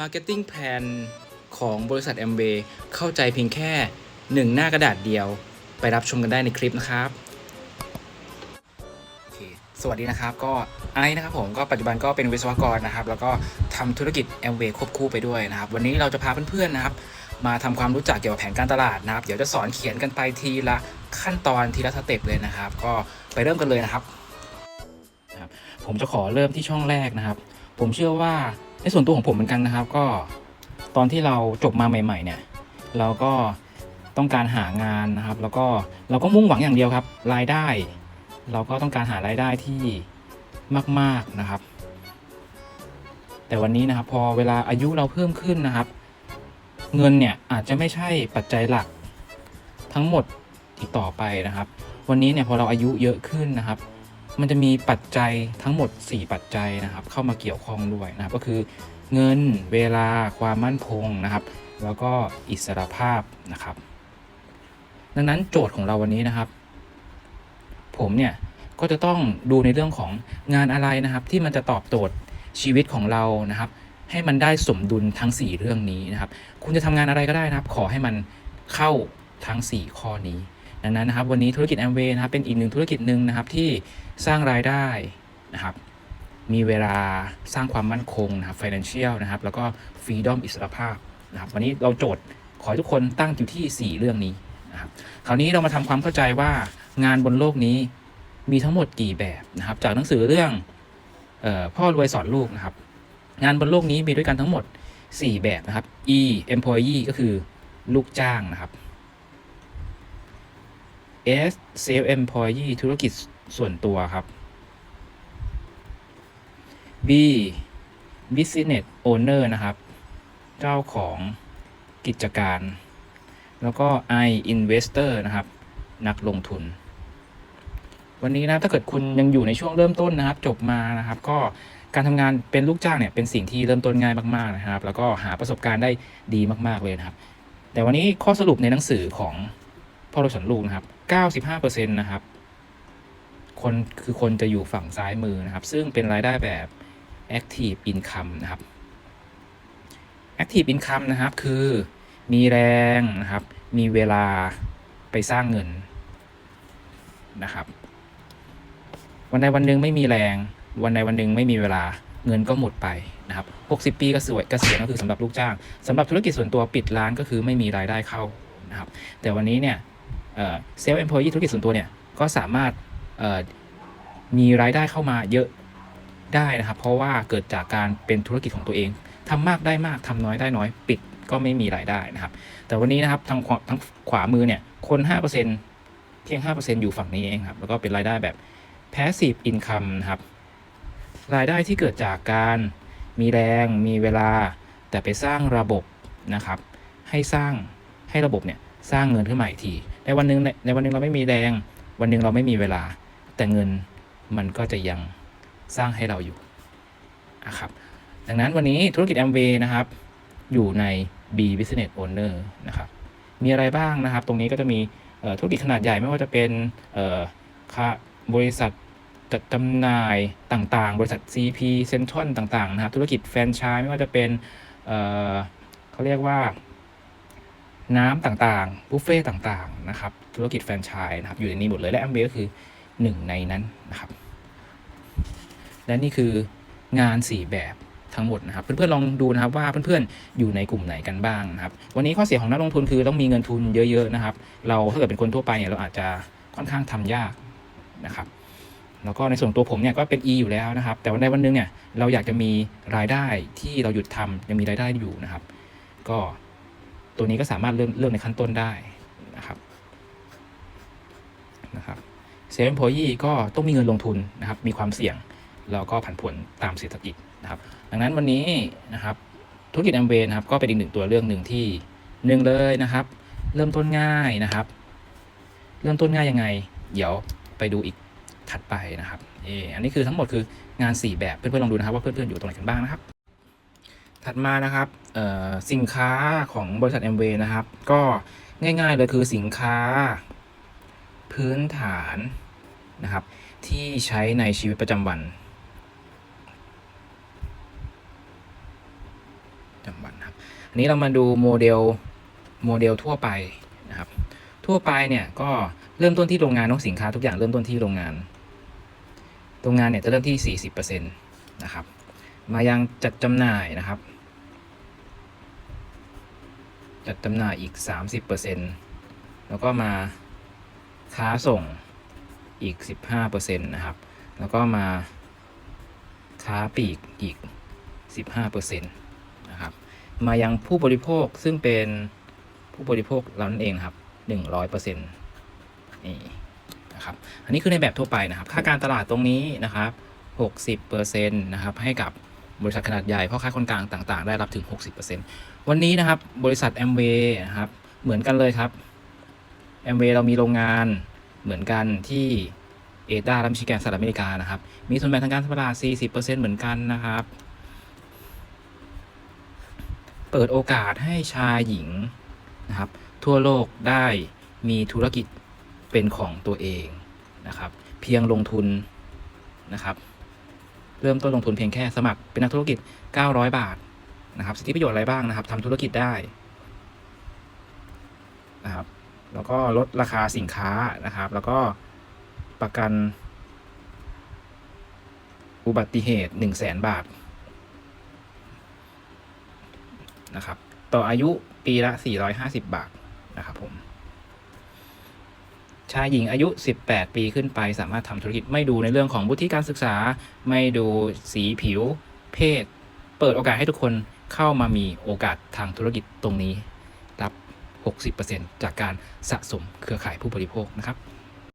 Marketing Plan ของบริษัท a m w a y เข้าใจเพียงแค่ 1 หน้ากระดาษเดียว ไปรับชมกันได้ในคลิปนะครับโอเคสวัสดีนะครับ ก็ไอซ์นะครับผมก็ปัจจุบันก็เป็นวิศวกรนะครับ แล้วก็ทำธุรกิจ a m w a y ควบคู่ไปด้วยนะครับ วันนี้เราจะพาเพื่อนๆนะครับ มาทำความรู้จักเกี่ยวกับแผนการตลาดนะครับ เดี๋ยวจะสอนเขียนกันไปทีละขั้นตอนทีละสเต็ปเลยนะครับ ก็ไปเริ่มกันเลยนะครับนะครับผมจะขอเริ่มที่ช่องแรกนะครับ ผมเชื่อว่า ในส่วนตัวของผมเหมือนกันนะครับ ก็ตอนที่เราจบมาใหม่ ๆ เนี่ย เราก็ต้องการหางานนะครับ แล้วก็เราก็มุ่งหวังอย่างเดียวครับ รายได้ เราก็ต้องการหารายได้ที่มาก ๆนะครับ แต่วันนี้นะครับพอเวลาอายุเราเพิ่มขึ้นนะครับ เงินเนี่ยอาจจะไม่ใช่ปัจจัยหลักทั้งหมดอีกต่อไปนะครับ วันนี้เนี่ยพอเราอายุเยอะขึ้นนะครับ มันจะมีปัจจัยทั้งหมด 4 ปัจจัยนะครับ เข้ามาเกี่ยวข้องด้วยนะครับ ก็คือเงินเวลาความมั่นคงนะครับ แล้วก็อิสรภาพนะครับ ดังนั้นโจทย์ของเราวันนี้นะครับ ผมเนี่ยก็จะต้องดูในเรื่องของงานอะไรนะครับ ที่มันจะตอบโจทย์ชีวิตของเรานะครับ ให้มันได้สมดุลทั้ง 4 เรื่องนี้นะครับ คุณจะทำงานอะไรก็ได้นะครับ ขอให้มันเข้าทั้ง 4 ข้อนี้ ดังนั้นนะครับวันนี้ธุรกิจแอมเวย์นะครับเป็นอีกหนึ่งธุรกิจหนึ่งนะครับที่สร้างรายได้นะครับมีเวลาสร้างความมั่นคงนะครับ financial นะครับ แล้วก็ freedom อิสรภาพนะครับ วันนี้เราโจทย์ขอให้ทุกคนตั้งอยู่ที่ 4 เรื่องนี้นะครับ คราวนี้เรามาทำความเข้าใจว่างานบนโลกนี้มีทั้งหมดกี่แบบนะครับ จากหนังสือเรื่องออพ่อรวยสอนลูกนะครับ งานบนโลกนี้มีด้วยกันทั้งหมด 4 แบบนะครับ E employee ก็คือลูกจ้างนะครับ S self employee ธุรกิจส่วนตัวครับ B business owner นะครับ เจ้าของกิจการ แล้วก็ I investor นะครับ นักลงทุน วันนี้นะถ้าเกิดคุณยังอยู่ในช่วงเริ่มต้นนะครับ จบมานะครับ ก็การทำงานเป็นลูกจ้างเนี่ยเป็นสิ่งที่เริ่มต้นง่ายมากๆนะครับ แล้วก็หาประสบการณ์ได้ดีมากๆเลยนะครับ แต่วันนี้ข้อสรุปในหนังสือของพ่อรสอนลูกนะครับ 95%นะครับ คนคือคนจะอยู่ฝั่งซ้ายมือนะครับ ซึ่งเป็นรายได้แบบ active income นะครับ active income นะครับ คือมีแรงนะครับ มีเวลาไปสร้างเงินนะครับ วันใดวันหนึ่งไม่มีแรง วันใดวันหนึ่งไม่มีเวลาเงินก็หมดไปนะครับ 60 ปีก็สวยเกษียณก็คือสำหรับลูกจ้างสำหรับธุรกิจส่วนตัวปิดร้านก็คือไม่มีรายได้เข้านะครับ แต่วันนี้เนี่ย เซลล์เอ็มพลยีธุรกิจส่วนตัวเนี่ยก็สามารถมีรายได้เข้ามาเยอะได้นะครับ เพราะว่าเกิดจากการเป็นธุรกิจของตัวเองทำมากได้มากทำน้อยได้น้อยปิดก็ไม่มีรายได้นะครับ แต่วันนี้นะครับทางขวาทางขวามือเนี่ยคน5%เพียง 5%อยู่ฝั่งนี้เองครับ แล้วก็เป็นรายได้แบบ passive income นะครับ รายได้ที่เกิดจากการมีแรงมีเวลา แต่ไปสร้างระบบนะครับ ให้สร้างให้ระบบเนี่ยสร้างเงินขึ้นมาอีกที ในวันหนึ่งในในวันหนึ่งเราไม่มีแรง วันหนึ่งเราไม่มีเวลา แต่เงินมันก็จะยังสร้างให้เราอยู่นะครับ ดังนั้นวันนี้ธุรกิจ Amway นะครับ อยู่ใน B Business Owner นะครับ มีอะไรบ้างนะครับ ตรงนี้ก็จะมีธุรกิจขนาดใหญ่ไม่ว่าจะเป็นค่าบริษัทจัดจำหน่ายต่างๆ บริษัท CP Central ต่างๆ นะครับ ธุรกิจแฟรนไชส์ไม่ว่าจะเป็นเเขาเรียกว่า น้ำต่างๆบุฟเฟ่ต่างๆนะครับธุรกิจแฟรนไชส์นะครับอยู่ในนี้หมดเลยและ Amway ก็คือหนึ่งในนั้นนะครับ และนี่คืองาน 4 แบบทั้งหมดนะครับ เพื่อนๆลองดูนะครับว่าเพื่อนๆอยู่ในกลุ่มไหนกันบ้างนะครับ วันนี้ข้อเสียของนักลงทุนคือต้องมีเงินทุนเยอะ ๆนะครับ เราถ้าเกิดเป็นคนทั่วไปเนี่ยเราอาจจะค่อนข้างทำยากนะครับแล้วก็ในส่วนตัวผมเนี่ยก็เป็น E อยู่แล้วนะครับ แต่วันใดวันหนึ่งเนี่ยเราอยากจะมีรายได้ที่เราหยุดทำยังมีรายได้อยู่นะครับ ก็ ตัวนี้ก็สามารถเลือกเลือกในขั้นต้นได้นะครับนะครับเซฟพอยี่ก็ต้องมีเงินลงทุนนะครับ มีความเสี่ยงแล้วก็ผันผวนตามเศรษฐกิจนะครับ ดังนั้นวันนี้นะครับธุรกิจแอมเวย์นะครับ ก็เป็นอีกหนึ่งตัวเรื่องหนึ่งที่หนึ่งเลยนะครับ เริ่มต้นง่ายนะครับ เริ่มต้นง่ายยังไง เดี๋ยวไปดูอีกถัดไปนะครับเอออันนี้คือทั้งหมดคืองาน 4 แบบเพื่อนๆลองดูนะครับว่าเพื่อนๆอยู่ตรงไหนกันบ้างนะครับ ถัดมานะครับสินค้าของบริษัทแอมวีนะครับ ก็ง่ายๆเลยคือสินค้า พื้นฐานนะครับ ที่ใช้ในชีวิตประจำวันประจำวันครับอันนี้เรามาดูโมเดลโมเดลทั่วไปนะครับ ทั่วไปเนี่ยก็เริ่มต้นที่โรงงานเนอะสินค้าทุกอย่างเริ่มต้นที่โรงงาน โรงงานเนี่ยจะเริ่มที่ 40%นะครับ มายังจัดจำหน่ายนะครับ จัดจำหน่ายอีก 30%แล้วก็มาค้าส่งอีก 15%นะครับ แล้วก็มาค้าปลีกอีก 15%นะครับ มายังผู้บริโภคซึ่งเป็นผู้บริโภคเรานั่นเองนะครับ 100%นี่นะครับ อันนี้คือในแบบทั่วไปนะครับ ค่าการตลาดตรงนี้นะครับ 60%นะครับ ให้กับ บริษัทขนาดใหญ่พ่อค้าคนกลางต่าง ๆ ได้รับถึง 60%วันนี้นะครับบริษัทแอมเวย์นะครับเหมือนกันเลยครับแอมเวย์เรามีโรงงานเหมือนกันที่เอตาและมิชิแกนสหรัฐอเมริกานะครับ มีส่วนแบ่งทางการตลาด 40%เหมือนกันนะครับ เปิดโอกาสให้ชายหญิงนะครับ ทั่วโลกได้มีธุรกิจเป็นของตัวเองนะครับ เพียงลงทุนนะครับ เริ่มต้นลงทุนเพียงแค่สมัครเป็นนักธุรกิจ 900 บาทนะครับสิทธิประโยชน์อะไรบ้างนะครับทำธุรกิจได้นะครับแล้วก็ลดราคาสินค้านะครับ แล้วก็ประกัน อุบัติเหตุ 1 0 0 0 0แบาทนะครับต่ออายุปีละ 450 บาทนะครับผม ชายหญิงอายุ 18 ปีขึ้นไป สามารถทำธุรกิจไม่ดูในเรื่องของวุฒิการศึกษา ไม่ดูสีผิว เพศ เปิดโอกาสให้ทุกคนเข้ามามีโอกาสทางธุรกิจตรงนี้รับ 60%จากการสะสมเครือข่ายผู้บริโภคนะครับ